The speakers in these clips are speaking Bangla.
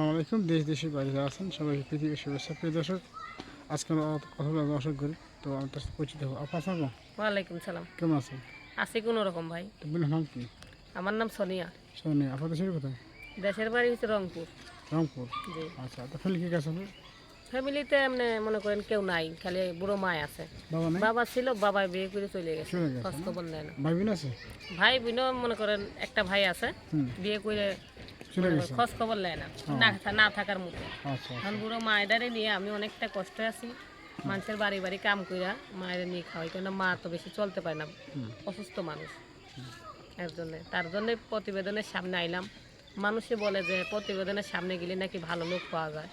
আসসালামাইকুম দেশ দেশের বাইরে যারা আছেন সবাইকে পৃথিবীর শুভেচ্ছা। প্রিয় দর্শক আজকে আমরা কথা বলে দর্শক করি। তো আমি তার সাথে পরিচিত হব। আপনার ওয়ালাইকুম সালাম। কেমন আছেন? আছি কোনো রকম ভাই নাম কি? আমার নাম সোনিয়া। সোনি আপনাদের দেশের কোথায়? দেশের বাড়ি হচ্ছে রংপুর। রংপুর? জি। আচ্ছা তো ফেলে কি কাজ হবে ফ্যামিলিতে এমনি মনে করেন কেউ নাই খালি বুড়ো মায় আছে। বাবা ছিল বাবা বিয়ে করে চলে গেছে চলে গেছে খোঁজ খবর নেয় না ভাই বোন আছে? ভাই বোনও মনে করেন একটা ভাই আছে বিয়ে করে খোঁজ খবর নেয় না। না থাকার মতো। আচ্ছা এখন বুড়ো মায়েদারে নিয়ে আমি অনেকটা কষ্ট আছি। মানুষের বাড়ি বাড়ি কাম কইরা মায়ের নিয়ে খাওয়াই কেন মা তো বেশি চলতে পারে না। অসুস্থ মানুষ। এর জন্য তার জন্য প্রতিবেদনের সামনে আইলাম। মানুষে বলে যে প্রতিবেদনের সামনে গেলে নাকি ভালো লোক পাওয়া যায়।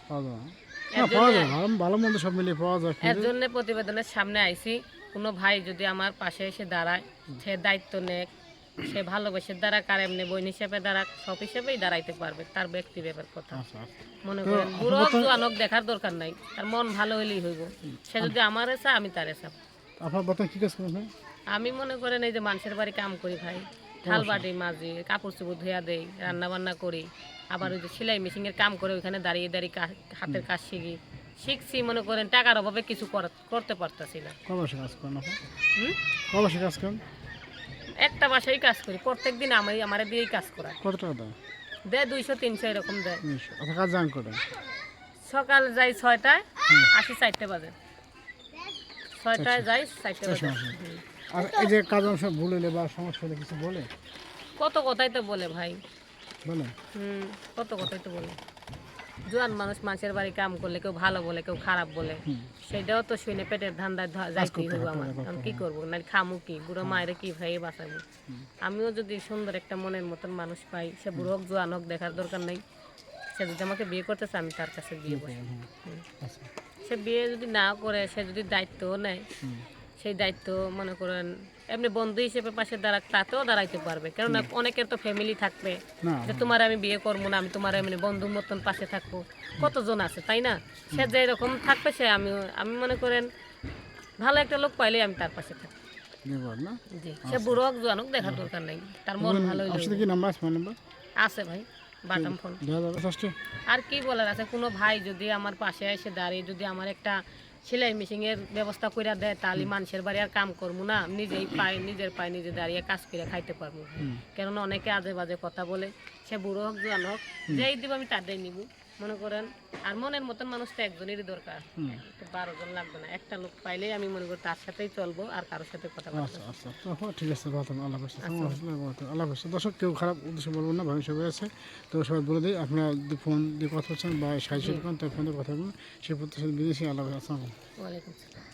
হ্যাঁ, জন্য- ভালো ভালো মন্দ সব মিলিয়ে পাওয়া যায়। এর জন্য প্রতিবেদনের সামনে আইছি। কোনো ভাই যদি আমার পাশে এসে দাঁড়ায় সে দায়িত্ব নেক। সে ভালোবেসে দাঁড়া কার এমনি বোন হিসেবে দাঁড়া সব হিসেবেই দাঁড়াইতে পারবে তার ব্যক্তি ব্যাপার কথা। আচ্ছা আচ্ছা। মনে করেন বুড়ো জোয়ানক দেখার দরকার নাই তার মন ভালো হইলেই হইব। সে যদি আমার এসা আমি তার এসা আপনার বর্তমানে কী কাজ করেন আমি মনে করেন এই যে মানুষের বাড়ি কাম করি ভাই থাল বাটি মাঝি কাপড় চোপড় ধুয়া দেই রান্না বান্না করি আবার ওই যে সেলাই মেশিনের কাম করে ওইখানে দাঁড়িয়ে দাঁড়িয়ে হাতের কাজ শিখি। শিখছি মনে করেন টাকার অভাবে কিছু করতে পারতাছি না। ক কাজ করেন আপনি? কাজ করেন? একটা বাসায় কাজ করি প্রত্যেক দিন আমি আমার দিয়েই কাজ করা কত টাকা দেয়? দেয় দুইশো তিনশো এরকম দেয়। আচ্ছা কাজ জান করেন। সকাল যাই ছয়টায় আসি চারটে বাজে। ছয়টায় যাই চারটে বাজে। বাজে। হুম। আর এই যে কাজ অংশ ভুল হলে বা সমস্যা হলে কিছু বলে? কত কথাই তো বলে ভাই। বলে হুম কত কথাই তো বলে। জোয়ান মানুষ মানুষের বাড়ি কাম করলে কেউ ভালো বলে কেউ খারাপ বলে সেটাও তো শুনে পেটের ধান্দায় করতে হইব হবে, আমার। কারণ কি করব? না খামু কি? বুড়ো মায়ের কি ভাই বাঁচাবো? আমিও যদি সুন্দর একটা মনের মতন মানুষ পাই সে বুড়ো হোক জোয়ান হোক দেখার দরকার নেই। সে যদি আমাকে বিয়ে করতেছে আমি তার কাছে বিয়ে বসি হুম। আচ্ছা। সে বিয়ে যদি না করে সে যদি দায়িত্বও নেয়। সেই দায়িত্ব মনে করেন এমনি বন্ধু হিসেবে পাশে দাঁড়া তাতেও দাঁড়াইতে পারবে। কেননা অনেকের তো ফ্যামিলি থাকবে যে তোমার আমি বিয়ে করব না আমি তোমার এমনি বন্ধুর মতন পাশে থাকব। কতজন আছে তাই না? সে যে এরকম থাকবে সে আমি আমি মনে করেন ভালো একটা লোক পাইলে আমি তার পাশে থাকব। জি সে বুড়ো হোক জোয়ান হোক দেখার দরকার নেই। তার মন ভালো আছে ভাই বাটাম ফোন। আর কি বলার আছে কোনো ভাই যদি আমার পাশে এসে দাঁড়িয়ে যদি আমার একটা সেলাই মেশিনের ব্যবস্থা করে দেয় তাহলে মানুষের বাড়ি আর কাম করব না। নিজেই পায়ে নিজের পায়ে নিজে দাঁড়িয়ে কাজ করে খাইতে পারব। কেননা অনেকে আজে বাজে কথা বলে সে বুড়ো হোক জোয়ান হোক যেই দিব আমি তাদের নিব। মনে করেন আর মনের মতন মানুষ তো একজনেরই দরকার। বারো জন লাগবে না। একটা লোক পাইলেই আমি মনে করি তার সাথেই চলবো আর কারও সাথে কথা আচ্ছা আচ্ছা। ঠিক আছে আল্লাহ আল্লাহ দর্শক কেউ খারাপ উদ্দেশ্য বলব না ভাবি সবাই আছে। তো সবাই বলে দিই আপনার ফোন দিয়ে কথা বলছেন বা সাহায্য করেন তার ফোনে কথা বলুন। সেই প্রত্যাশা বিদেশি আল্লাহ আসসালাম আলাইকুম। ওয়ালাইকুম আসসালাম।